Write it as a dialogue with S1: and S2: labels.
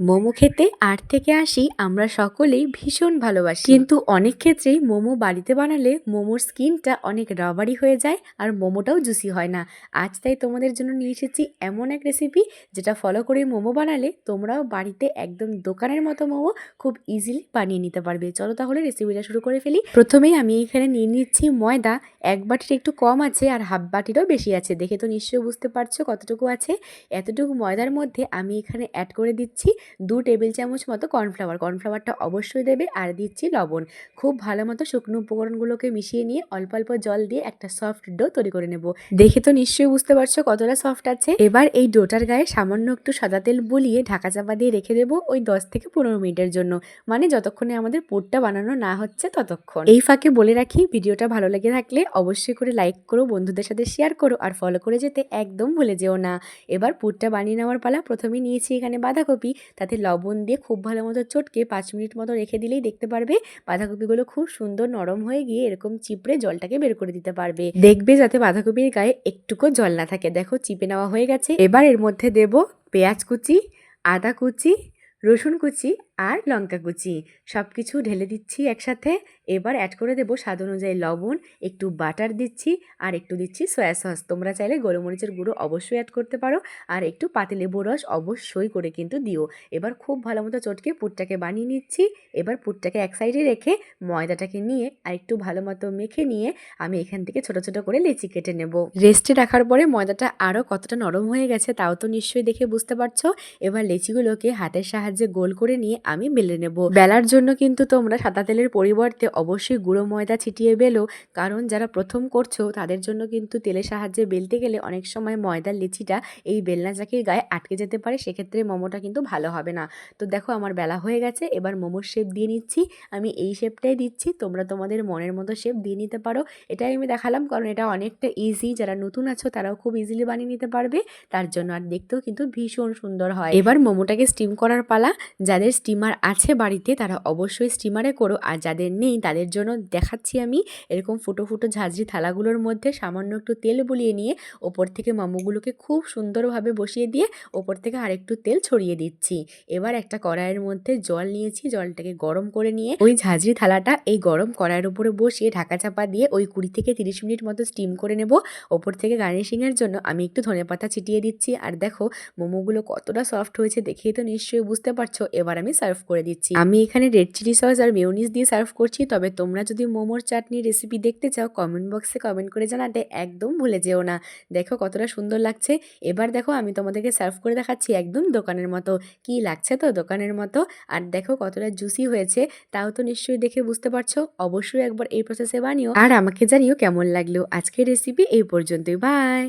S1: মোমো খেতে আট থেকে আসি আমরা সকলেই ভীষণ ভালোবাসি। কিন্তু অনেক ক্ষেত্রেই মোমো বাড়িতে বানালে মোমোর স্কিনটা অনেক রাবারি হয়ে যায় আর মোমোটাও জুসি হয় না। আজ তাই তোমাদের জন্য নিয়ে এসেছি এমন এক রেসিপি যেটা ফলো করে মোমো বানালে তোমরাও বাড়িতে একদম দোকানের মতো মোমো খুব ইজিলি বানিয়ে নিতে পারবে। চলো তাহলে রেসিপিটা শুরু করে ফেলি। প্রথমেই আমি এখানে নিয়ে নিচ্ছি ময়দা, এক বাটির একটু কম আছে আর হাফ বাটিরও বেশি আছে। দেখে তো নিশ্চয়ই বুঝতে পারছ কতটুকু আছে। এতটুকু ময়দার মধ্যে আমি এখানে অ্যাড করে দিচ্ছি দু টেবিল চামচ মতো কর্নফ্লাওয়ার। কর্নফ্লাওয়ারটা অবশ্যই দেবে আর দিচ্ছি লবণ। খুব ভালো মতো শুকনো উপকরণগুলোকে মিশিয়ে নিয়ে অল্প অল্প জল দিয়ে একটা সফট ডো তৈরি করে নেব। দেখে তো নিশ্চয়ই বুঝতে পারছ কতটা সফট আছে। এবার এই ডোটার গায়ে সামান্য একটু সাদা তেল বুলিয়ে ঢাকা চাপা দিয়ে রেখে দেবো ওই দশ থেকে পনেরো মিনিটের জন্য। মানে যতক্ষণে আমাদের পুরটা বানানো না হচ্ছে ততক্ষণ। এই ফাঁকে বলে রাখি, ভিডিওটা ভালো লেগে থাকলে অবশ্যই করে লাইক করো, বন্ধুদের সাথে শেয়ার করো আর ফলো করে যেতে একদম ভুলে যেও না। এবার পুরটা বানিয়ে নেওয়ার পালা প্রথমে নিয়েছি এখানে বাঁধাকপি। তাতে লবণ দিয়ে খুব ভালো মতো চটকে পাঁচ মিনিট মতো রেখে দিলেই দেখতে পারবে বাঁধাকপিগুলো খুব সুন্দর নরম হয়ে গিয়ে এরকম চিপড়ে জলটাকে বের করে দিতে পারবে। দেখবে যাতে বাঁধাকপির গায়ে একটুকু জল না থাকে। দেখো চিপে নেওয়া হয়ে গেছে। এবার এর মধ্যে দেব পেঁয়াজ কুচি, আদা কুচি, রসুন কুচি আর লঙ্কা কুচি। সব কিছু ঢেলে দিচ্ছি একসাথে। এবার অ্যাড করে দেবো স্বাদ অনুযায়ী লবণ, একটু বাটার দিচ্ছি আর একটু দিচ্ছি সয়া সস তোমরা চাইলে গোলমরিচের গুঁড়ো অবশ্যই অ্যাড করতে পারো আর একটু পাতিলেবু রস অবশ্যই করে কিন্তু দিও। এবার খুব ভালো মতো চটকে পুরটাকে বানিয়ে নিচ্ছি। এবার পুরটাকে এক সাইডে রেখে ময়দাটাকে নিয়ে আর একটু ভালো মতো মেখে নিয়ে আমি এখান থেকে ছোট ছোট করে লেচি কেটে নেব। রেস্টে রাখার পরে ময়দাটা আরও কতটা নরম হয়ে গেছে তাও তো নিশ্চয়ই দেখে বুঝতে পারছ। এবার লেচিগুলোকে হাতের সাহায্যে গোল করে নিয়ে আমি বেলে নেব। বেলার জন্য কিন্তু তোমরা সাদা তেলের পরিবর্তে অবশ্যই গুঁড়ো ময়দা ছিটিয়ে বেলো, কারণ যারা প্রথম করছ তাদের জন্য কিন্তু তেলের সাহায্যে বেলতে গেলে অনেক সময় ময়দার লিচিটা এই বেলনা চাকির গায়ে আটকে যেতে পারে, সেক্ষেত্রে মোমোটা কিন্তু ভালো হবে না। তো দেখো আমার বেলা হয়ে গেছে, এবার মোমোর শেপ দিয়ে নিচ্ছি। আমি এই শেপটাই দিচ্ছি, তোমরা তোমাদের মনের মতো শেপ দিয়ে নিতে পারো। এটাই আমি দেখালাম, কারণ এটা অনেকটা ইজি যারা নতুন আছো তারাও খুব ইজিলি বানিয়ে নিতে পারবে। তার জন্য আর দেখতেও কিন্তু ভীষণ সুন্দর হয়। এবার মোমোটাকে স্টিম করার পালা, যাদের স্টিমার আছে বাড়িতে, তারা অবশ্যই স্টিমারে করো। আর যাদের নেই, তাদের জন্য দেখাচ্ছি আমি এরকম ফুটো ফুটো ঝাঁঝরি থালাগুলোর মধ্যে সামান্য একটু তেল বুলিয়ে নিয়ে ওপর থেকে মোমোগুলোকে খুব সুন্দরভাবে বসিয়ে দিয়ে ওপর থেকে আরেকটু তেল ছড়িয়ে দিচ্ছি। এবার একটা কড়াইয়ের মধ্যে জল নিয়েছি, জলটাকে গরম করে নিয়ে ওই ঝাঁঝরি থালাটা এই গরম কড়াইয়ের উপরে বসিয়ে ঢাকা চাপা দিয়ে ওই কুড়ি থেকে তিরিশ মিনিট মতো স্টিম করে নেব। ওপর থেকে গার্নিশিংয়ের জন্য আমি একটু ধনে পাতা ছিটিয়ে দিচ্ছি। আর দেখো, মোমোগুলো কতটা সফট হয়েছে দেখেই তো নিশ্চয়ই বুঝতে পারছ। এবার আমি সার্ভ করে দিচ্ছি। আমি এখানে রেড চিলি সস আর মেউনিস দিয়ে সার্ভ করছি। তবে তোমরা যদি মোমোর চাটনি রেসিপি দেখতে চাও কমেন্ট বক্সে কমেন্ট করে জানাতে একদম ভুলে যেও না। দেখো কতটা সুন্দর লাগছে। এবার দেখো আমি তোমাদেরকে সার্ভ করে দেখাচ্ছি একদম দোকানের মতো। কি লাগছে তো দোকানের মতো? আর দেখো কতটা জুসি হয়েছে, তাও তো নিশ্চয়ই দেখে বুঝতে পারছ। অবশ্যই একবার এই প্রসেসে বানিও। আর আমাকে জানিও কেমন লাগল। আজকের রেসিপি এই পর্যন্তই। বাই